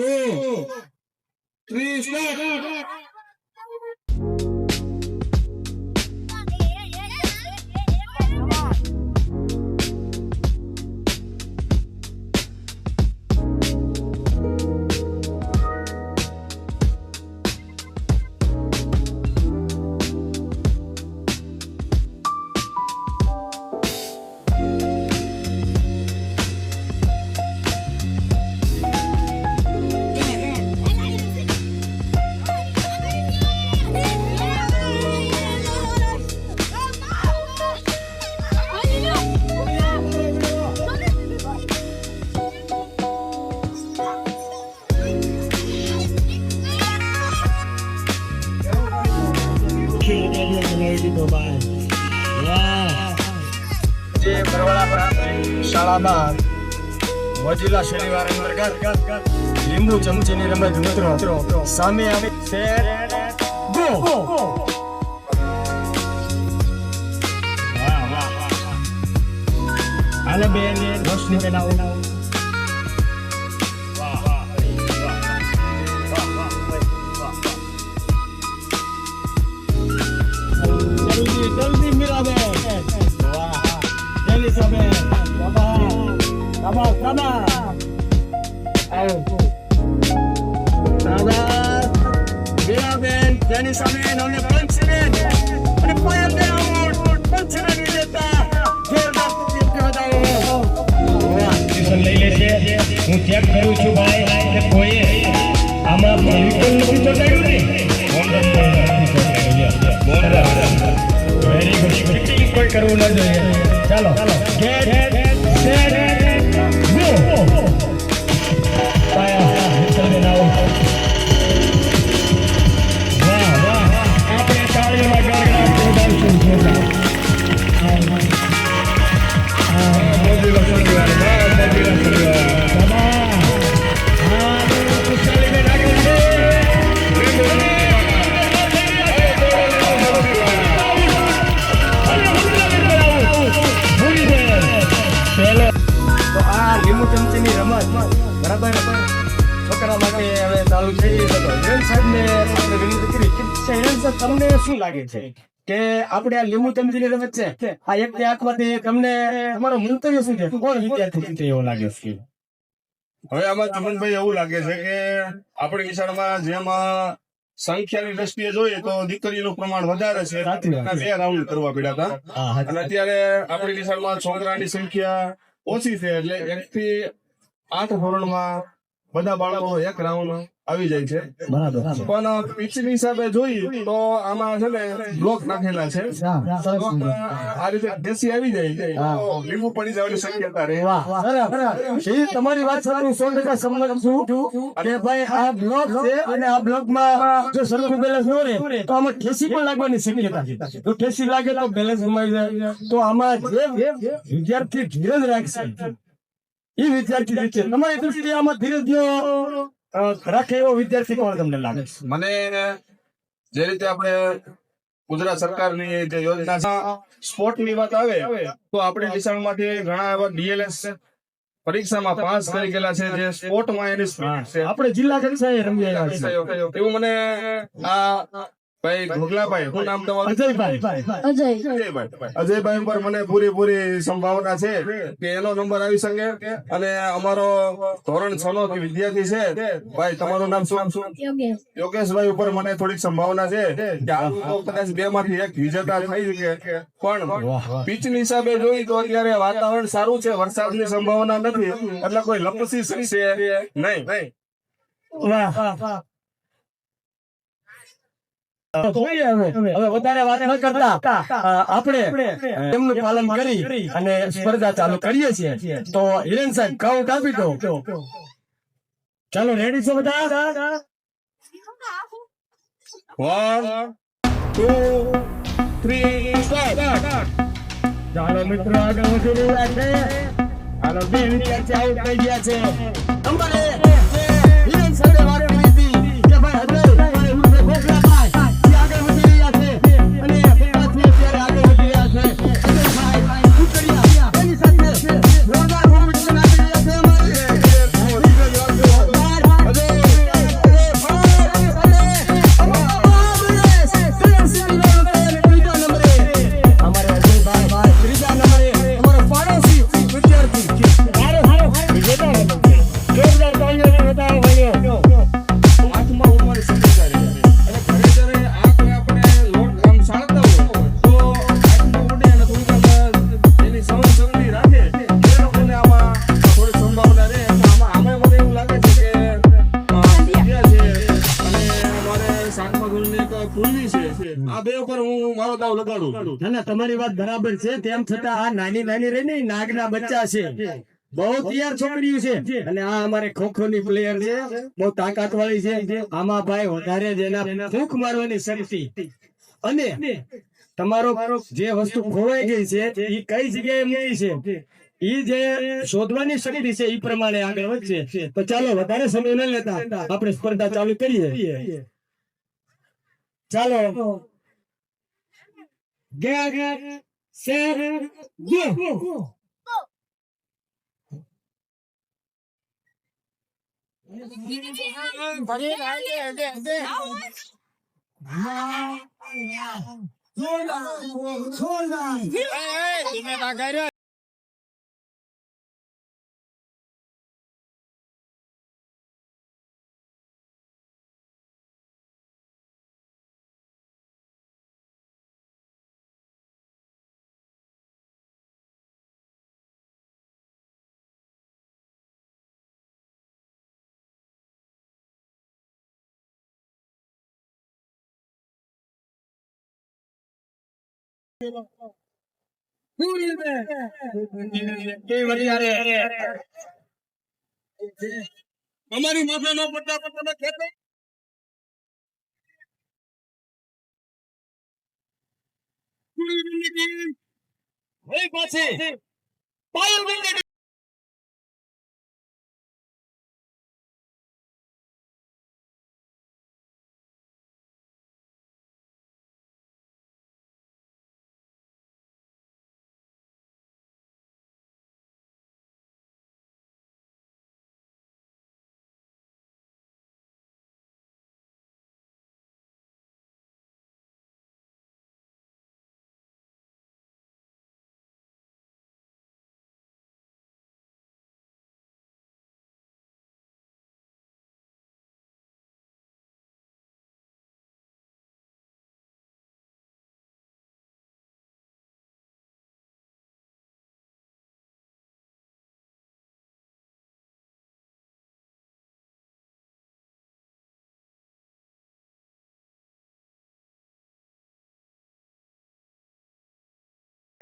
two, three, start. જે બરવાળા પ્રાથમિક શાળામાં મોજીલા શનિવાર અંતર્ગત લીંબુ ચમચીની રમત મિત્રો સામે આવી છે. ગો. હાલે બેન, રોશની બેન આવો. કરું છું ભાઈ. કે કોઈએ આમાં ગુડ કોઈ કરવું ન જોઈએ. તમને શું લાગે છે? કે આપણે આ લીંબુ ચમચીની રમત છે આ એક બે આંખમાંથી તમને તમારો મંતવ્ય શું છે? કોણ વિદ્યાર્થી જીતે એવું લાગે છે? હવે આમાં ચમનભાઈ એવું લાગે છે કે આપણે વિશાળમાં જેમાં સંખ્યાની દ્રષ્ટિએ જોઈએ તો દીકરીનું પ્રમાણ વધારે છે. બે રાઉન્ડ કરવા પડ્યા હતા. અને અત્યારે આપણી વિશાળમાં છોકરાની સંખ્યા ઓછી છે એટલે એક થી આઠ ધોરણમાં બધા બાળકો એક રાઉન્ડ આવી જાય છે. બરાબર પણ પિચની હિસાબે જોઈએ તો આમાં છે ને બ્લોક નાખેલા છે. આ રીતે દેશી આવી જાય લીંબુ પડી જવાની શક્યતા રહે. તમારી વાત સાથે હું સો ટકા સંમત છું કે ભાઈ આ બ્લોક છે અને આ બ્લોકમાં જો સરખું બેલેન્સ ન રહે તો આમાં ઠેસી પણ લાગવાની શક્યતા છે. જો ઠેસી લાગે તો બેલેન્સ સમાઈ જાય. તો આમાં જે વિદ્યાર્થી ધીરજ રાખશે એ વિદ્યાર્થી છે તમારી દ્રષ્ટિએ આમાં ધીરજ અ, એવો વિદ્યાર્થી કોણ તમને લાગે મને જે રીતે આપણે ગુજરાત સરકારની જે યોજના છે સ્પોર્ટની વાત આવે તો આપણે નિશાળમાંથી ઘણા એવા ડીએલએસ પરીક્ષામાં પાસ કરી ગયેલા છે જે સ્પોર્ટમાં એની છે. આપણે જિલ્લા કક્ષાએ રમી આવ્યા છે એવું મને આ ભાઈ ઘોગલાભાઈ શું નામ તમારું? અજયભાઈ. અજયભાઈ. અજયભાઈ પર મને પૂરેપૂરી સંભાવના છે કે એનો નંબર આવી શકે. અને અમારો ધોરણ છ નો વિદ્યાર્થી છે. ભાઈ તમારું નામ શું? શું યોગેશભાઈ ઉપર મને થોડીક સંભાવના છે કે આ કદાચ બે માંથી એક વિજેતા થઈ શકે. પણ પીચની હિસાબે જોઈ તો અત્યારે વાતાવરણ સારું છે. વરસાદની સંભાવના નથી. એટલે કોઈ લપસી શકશે નહીં. વાહ. હવે વધારે વાત ન કરતા. આપણે એમનું પાલન કરી અને સ્પર્ધા ચાલુ કરીએ છીએ. તો હિરેન સાહેબ કાઉન્ટ આપી દો. ચાલો રેડી છો બધા? વન ટુ થ્રી ચાલો મિત્રો આગળ વધી રહ્યા છે હાલો બે વિદ્યાર્થી આઉટ થઈ ગયા છે. નંબર એક. તમારી વાત બરાબર છે. તેમ છતાં આ નાની નાની રહી ને નાગના બચ્ચા છે. બહુ તૈયાર છોકરીઓ છે. અને આ અમારે ખોખો ની પ્લેયર છે. બહુ તાકાત વાળી છે. આમાં ભાઈ વધારે જેના ફૂંક મારવાની શક્તિ. અને તમારો જે વસ્તુ ખોવાઈ ગઈ છે એ કઈ જગ્યાએ મૂકી છે? એ જે શોધવાની શક્તિ છે ઈ પ્રમાણે આગળ વધશે. તો ચાલો વધારે સમય ન લેતા આપણે સ્પર્ધા ચાલુ કરીએ. ચાલો ગેર શેર ગયો છોડ છોડ અમારી માથે ન પડતા પણ તમે ખેતો ટુ થ્રી સ્ટાર્ટ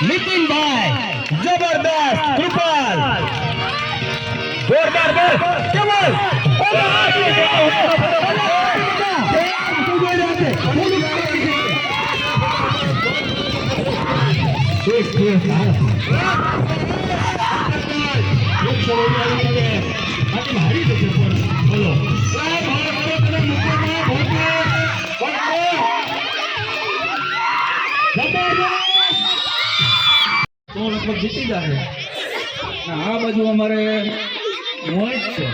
નીતિનભાઈ જબરદસ્ત કૃપાલ. જોરદાર બોલ. કેવલ હારી જશે બોલો તો લગભગ જીતી જશે. આ બાજુ અમારે મોહિત છે.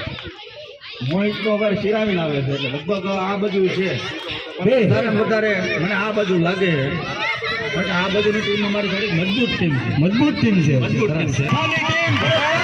મોહિત તો અમારે શિરાવીને આવે છે એટલે લગભગ આ બાજુ છે. વધારે વધારે મને આ બાજુ લાગે. છે આ બાજુની ટીમ અમારી થોડીક મજબૂત ટીમ છે. મજબૂત ટીમ છે. મજબૂત ટીમ છે.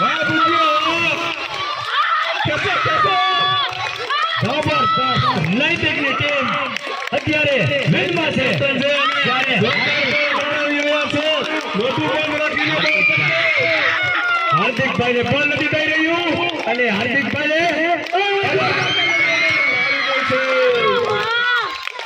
Vai pro! Quer ser, quer ser!